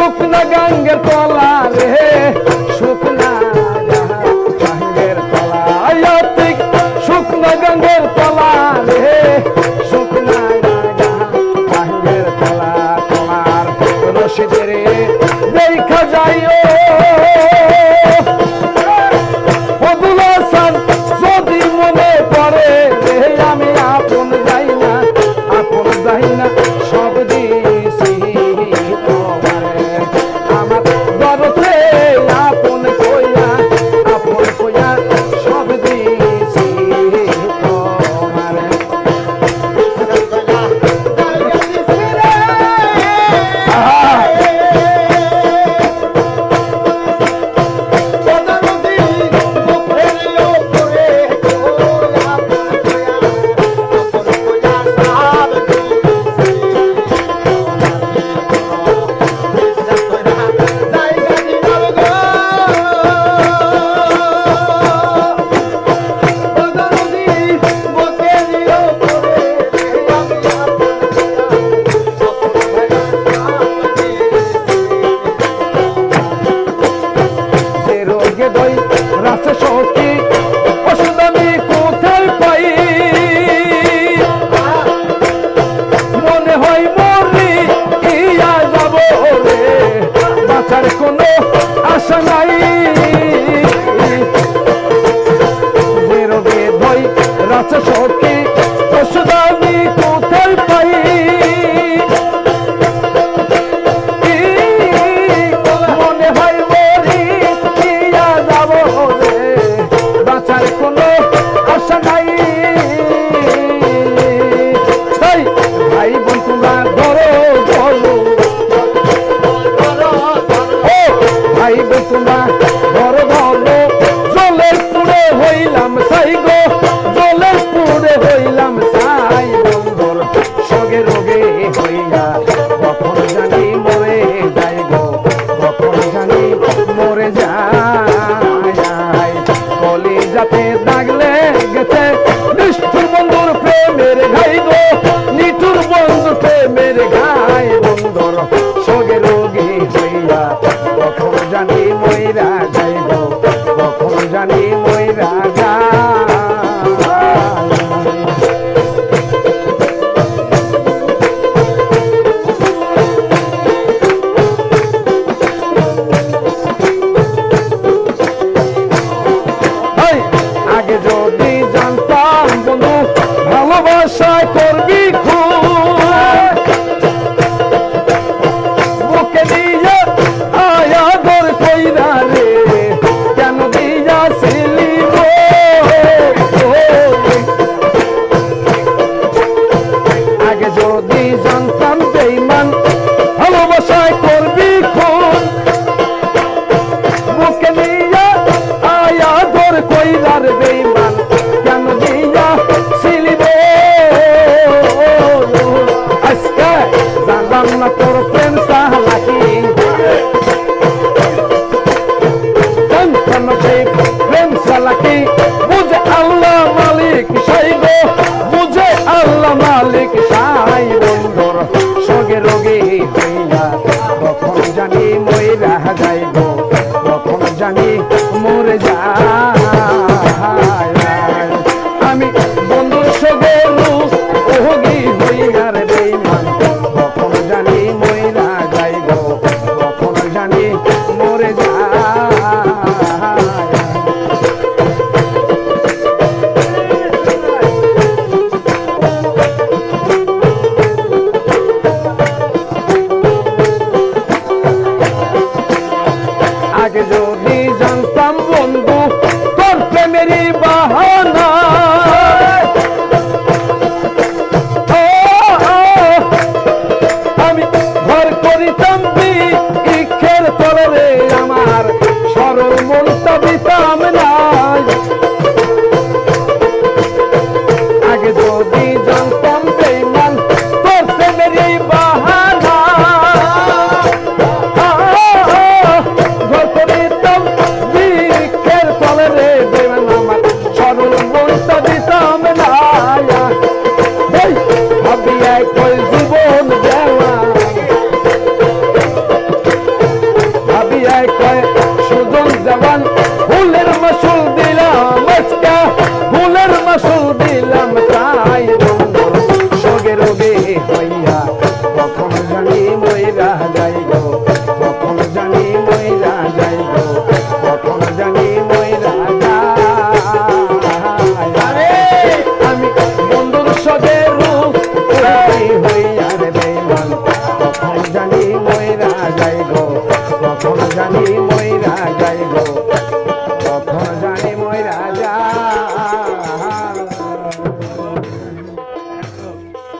শুকনা গাঙ্গের তলা que doy যাতে দাগ লেগেছে নিষ্ঠুর বন্ধুর প্রেমের ঘাই গো নিঠুর বন্ধু প্রেমের ঘাই বন্ধুর। সঙ্গে রোগী হইয়া কখন জানি ময়রা যাইব, কখন জানি ময়রা করবি? the jump কখন জানি ময়রা